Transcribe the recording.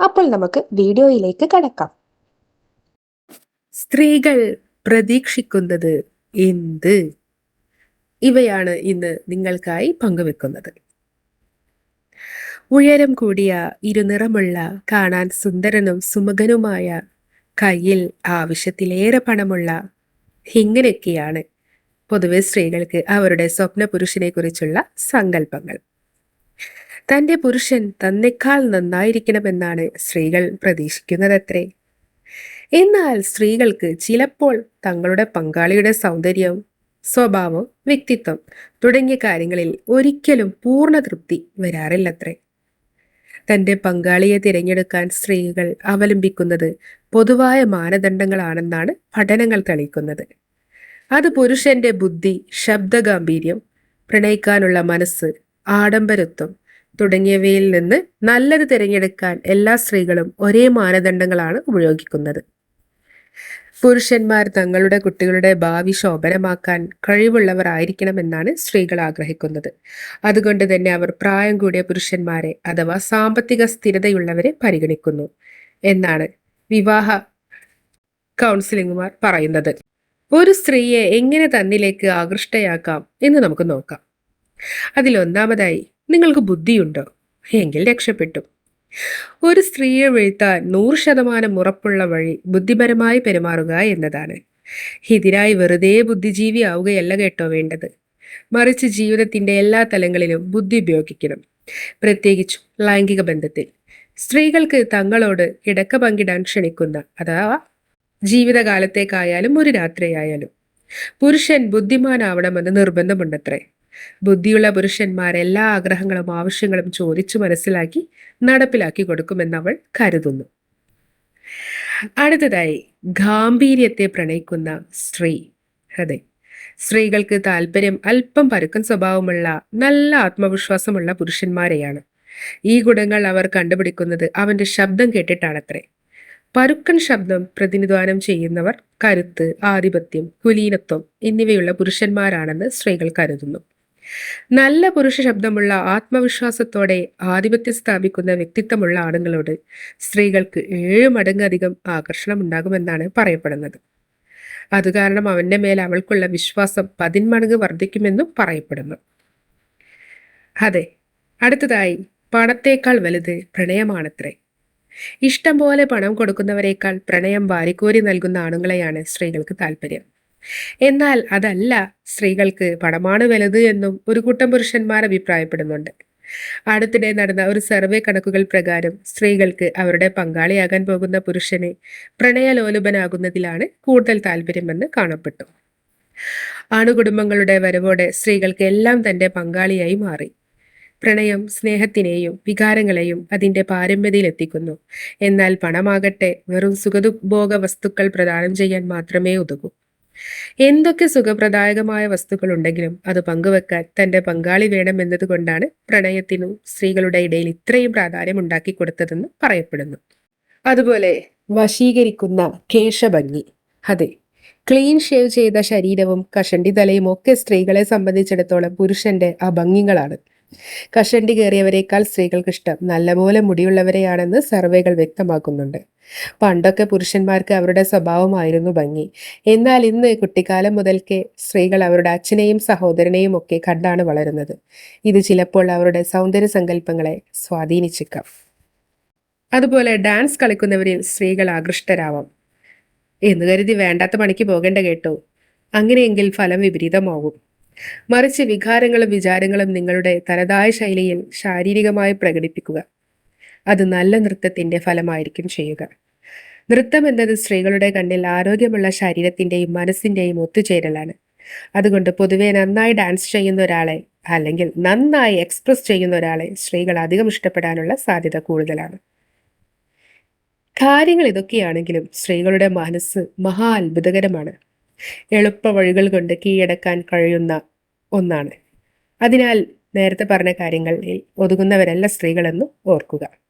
അപ്പോൾ നമുക്ക് വീഡിയോയിലേക്ക് കടക്കാം. സ്ത്രീകൾ പ്രതീക്ഷിക്കുന്നത് എന്ത്? ഇവയാണ് ഇന്ന് നിങ്ങൾക്കായി പങ്കുവെക്കുന്നത്. ഉയരം കൂടിയ ഇരുനിറമുള്ള കാണാൻ സുന്ദരനും സുമുഖനുമായ കയ്യിൽ ആവശ്യത്തിലേറെ പണമുള്ള ഇങ്ങനെയൊക്കെയാണ് പൊതുവെ സ്ത്രീകൾക്ക് അവരുടെ സ്വപ്ന പുരുഷനെ കുറിച്ചുള്ള സങ്കല്പങ്ങൾ. തന്റെ പുരുഷൻ തന്നെക്കാൾ നന്നായിരിക്കണമെന്നാണ് സ്ത്രീകൾ പ്രതീക്ഷിക്കുന്നതത്രേ. എന്നാൽ സ്ത്രീകൾക്ക് ചിലപ്പോൾ തങ്ങളുടെ പങ്കാളിയുടെ സൗന്ദര്യം സ്വഭാവം വ്യക്തിത്വം തുടങ്ങിയ കാര്യങ്ങളിൽ ഒരിക്കലും പൂർണ തൃപ്തി വരാറില്ലത്രേ. തന്റെ പങ്കാളിയെ തിരഞ്ഞെടുക്കാൻ സ്ത്രീകൾ അവലംബിക്കുന്നത് പൊതുവായ മാനദണ്ഡങ്ങളാണെന്നാണ് പഠനങ്ങൾ തെളിയിക്കുന്നത്. അത് പുരുഷന്റെ ബുദ്ധി ശബ്ദഗാംഭീര്യം പ്രണയിക്കാനുള്ള മനസ്സ് ആഡംബരത്വം തുടങ്ങിയവയിൽ നിന്ന് നല്ലത് തിരഞ്ഞെടുക്കാൻ എല്ലാ സ്ത്രീകളും ഒരേ മാനദണ്ഡങ്ങളാണ് ഉപയോഗിക്കുന്നത്. പുരുഷന്മാർ തങ്ങളുടെ കുട്ടികളുടെ ഭാവി ശോഭനമാക്കാൻ കഴിവുള്ളവർ ആയിരിക്കണമെന്നാണ് സ്ത്രീകൾ ആഗ്രഹിക്കുന്നത്. അതുകൊണ്ട് തന്നെ അവർ പ്രായം കൂടിയ പുരുഷന്മാരെ അഥവാ സാമ്പത്തിക സ്ഥിരതയുള്ളവരെ പരിഗണിക്കുന്നു എന്നാണ് വിവാഹ കൗൺസിലിംഗുമാർ പറയുന്നത്. ഒരു സ്ത്രീയെ എങ്ങനെ തന്നിലേക്ക് ആകൃഷ്ടയാക്കാം എന്ന് നമുക്ക് നോക്കാം. അതിലൊന്നാമതായി നിങ്ങൾക്ക് ബുദ്ധിയുണ്ടോ. എങ്കിൽ രക്ഷപ്പെട്ടു. ഒരു സ്ത്രീയെ വീഴ്ത്താൻ നൂറ് ശതമാനം ഉറപ്പുള്ള വഴി ബുദ്ധിപരമായി പെരുമാറുക എന്നതാണ്. ഇതിനായി വെറുതെ ബുദ്ധിജീവി ആവുകയല്ല കേട്ടോ വേണ്ടത്. മറിച്ച് ജീവിതത്തിന്റെ എല്ലാ തലങ്ങളിലും ബുദ്ധി ഉപയോഗിക്കണം. പ്രത്യേകിച്ചും ലൈംഗിക ബന്ധത്തിൽ. സ്ത്രീകൾക്ക് തങ്ങളോട് കിടക്ക പങ്കിടാൻ ക്ഷണിക്കുന്ന അഥവാ ജീവിതകാലത്തേക്കായാലും ഒരു രാത്രിയായാലും. പുരുഷൻ ബുദ്ധിമാനാവണമെന്ന് നിർബന്ധമുണ്ടത്രേ. ബുദ്ധിയുള്ള പുരുഷന്മാർ എല്ലാ ആഗ്രഹങ്ങളും ആവശ്യങ്ങളും ചോദിച്ചു മനസ്സിലാക്കി നടപ്പിലാക്കി കൊടുക്കുമെന്ന് അവൾ കരുതുന്നു. അടുത്തതായി ഗാംഭീര്യത്തെ പ്രണയിക്കുന്ന സ്ത്രീ. അതെ സ്ത്രീകൾക്ക് താല്പര്യം അല്പം പരുക്കൻ സ്വഭാവമുള്ള നല്ല ആത്മവിശ്വാസമുള്ള പുരുഷന്മാരെയാണ്. ഈ ഗുണങ്ങൾ അവർ കണ്ടുപിടിക്കുന്നത് അവന്റെ ശബ്ദം കേട്ടിട്ടാണത്രേ. പരുക്കൻ ശബ്ദം പ്രതിനിധാനം ചെയ്യുന്നവർ കരുത്ത് ആധിപത്യം കുലീനത്വം എന്നിവയുള്ള പുരുഷന്മാരാണെന്ന് സ്ത്രീകൾ കരുതുന്നു. നല്ല പുരുഷ ശബ്ദമുള്ള ആത്മവിശ്വാസത്തോടെ ആധിപത്യം സ്ഥാപിക്കുന്ന വ്യക്തിത്വമുള്ള ആണുങ്ങളോട് സ്ത്രീകൾക്ക് ഏഴ് മടങ്ങധികം ആകർഷണം ഉണ്ടാകുമെന്നാണ് പറയപ്പെടുന്നത്. അത് കാരണം അവന്റെ മേൽ അവൾക്കുള്ള വിശ്വാസം പതിന്മടങ്ങ് വർദ്ധിക്കുമെന്നും പറയപ്പെടുന്നു. അതെ അടുത്തതായി പണത്തേക്കാൾ വലുത് പ്രണയമാണത്രേ. ഇഷ്ടം പോലെ പണം കൊടുക്കുന്നവരെക്കാൾ പ്രണയം വാരിക്കോരി നൽകുന്ന ആണുങ്ങളെയാണ് സ്ത്രീകൾക്ക് താല്പര്യം. എന്നാൽ അതല്ല സ്ത്രീകൾക്ക് പണമാണ് വലുത് എന്നും ഒരു കൂട്ടം പുരുഷന്മാർ അഭിപ്രായപ്പെടുന്നുണ്ട്. അടുത്തിടെ നടന്ന ഒരു സർവേ കണക്കുകൾ പ്രകാരം സ്ത്രീകൾക്ക് അവരുടെ പങ്കാളിയാകാൻ പോകുന്ന പുരുഷനെ പ്രണയലോലുപനാകുന്നതിലാണ് കൂടുതൽ താല്പര്യമെന്ന് കാണപ്പെട്ടു. ആണുകുടുംബങ്ങളുടെ വരവോടെ സ്ത്രീകൾക്ക് എല്ലാം തന്റെ പങ്കാളിയായി മാറി. പ്രണയം സ്നേഹത്തിനെയും വികാരങ്ങളെയും അതിന്റെ പാരമ്യതയിലെത്തിക്കുന്നു എന്നാൽ പണമാകട്ടെ വെറും സുഖദുഭോഗ വസ്തുക്കൾ പ്രദാനം ചെയ്യാൻ മാത്രമേ ഉതകൂ എന്തൊക്കെ സുഖപ്രദായകമായ വസ്തുക്കളുണ്ടെങ്കിലും അത് പങ്കുവെക്കാൻ തന്റെ പങ്കാളി വേണമെന്നതുകൊണ്ടാണ് പ്രണയത്തിനും സ്ത്രീകളുടെ ഇടയിൽ ഇത്രയും പ്രാധാന്യം ഉണ്ടാക്കി കൊടുത്തതെന്ന് പറയപ്പെടുന്നു. അതുപോലെ വശീകരിക്കുന്ന കേശഭംഗി. അതെ ക്ലീൻ ഷേവ് ചെയ്ത ശരീരവും കഷണ്ടി തലയും ഒക്കെ സ്ത്രീകളെ സംബന്ധിച്ചിടത്തോളം പുരുഷന്റെ അഭംഗികളാണ്. കഷണ്ടി കയറിയവരെക്കാൾ സ്ത്രീകൾക്ക് ഇഷ്ടം നല്ലപോലെ മുടിയുള്ളവരെയാണെന്ന് സർവേകൾ വ്യക്തമാക്കുന്നുണ്ട്. പണ്ടൊക്കെ പുരുഷന്മാർക്ക് അവരുടെ സ്വഭാവമായിരുന്നു ഭംഗി. എന്നാൽ ഇന്ന് കുട്ടിക്കാലം മുതൽക്കേ സ്ത്രീകൾ അവരുടെ അച്ഛനെയും സഹോദരനെയും ഒക്കെ കണ്ടാണ് വളരുന്നത്. ഇത് ചിലപ്പോൾ അവരുടെ സൗന്ദര്യ സങ്കല്പങ്ങളെ സ്വാധീനിച്ചേക്കാം. അതുപോലെ ഡാൻസ് കളിക്കുന്നവരിൽ സ്ത്രീകൾ ആകൃഷ്ടരാവാം. എന്ന് കരുതി വേണ്ടാത്ത പണിക്ക് പോകേണ്ട കേട്ടോ. അങ്ങനെയെങ്കിൽ ഫലം വിപരീതമാവും മറിച്ച് വികാരങ്ങളും വിചാരങ്ങളും നിങ്ങളുടെ തനതായ ശൈലിയിൽ ശാരീരികമായി പ്രകടിപ്പിക്കുക. അത് നല്ല നൃത്തത്തിന്റെ ഫലമായിരിക്കും ചെയ്യുക. നൃത്തം എന്നത് സ്ത്രീകളുടെ കണ്ണിൽ ആരോഗ്യമുള്ള ശരീരത്തിന്റെയും മനസ്സിന്റെയും ഒത്തുചേരലാണ്. അതുകൊണ്ട് പൊതുവെ നന്നായി ഡാൻസ് ചെയ്യുന്ന ഒരാളെ അല്ലെങ്കിൽ നന്നായി എക്സ്പ്രസ് ചെയ്യുന്ന ഒരാളെ സ്ത്രീകൾ അധികം ഇഷ്ടപ്പെടാനുള്ള സാധ്യത കൂടുതലാണ്. കാര്യങ്ങൾ ഇതൊക്കെയാണെങ്കിലും സ്ത്രീകളുടെ മനസ്സ് മഹാ അത്ഭുതകരമാണ്. എളുപ്പ വഴികൾ കൊണ്ട് കീഴടക്കാൻ കഴിയുന്ന ഒന്നാണ്. അതിനാൽ നേരത്തെ പറഞ്ഞ കാര്യങ്ങളിൽ ഒതുങ്ങുന്നവരല്ല സ്ത്രീകളെന്നും ഓർക്കുക.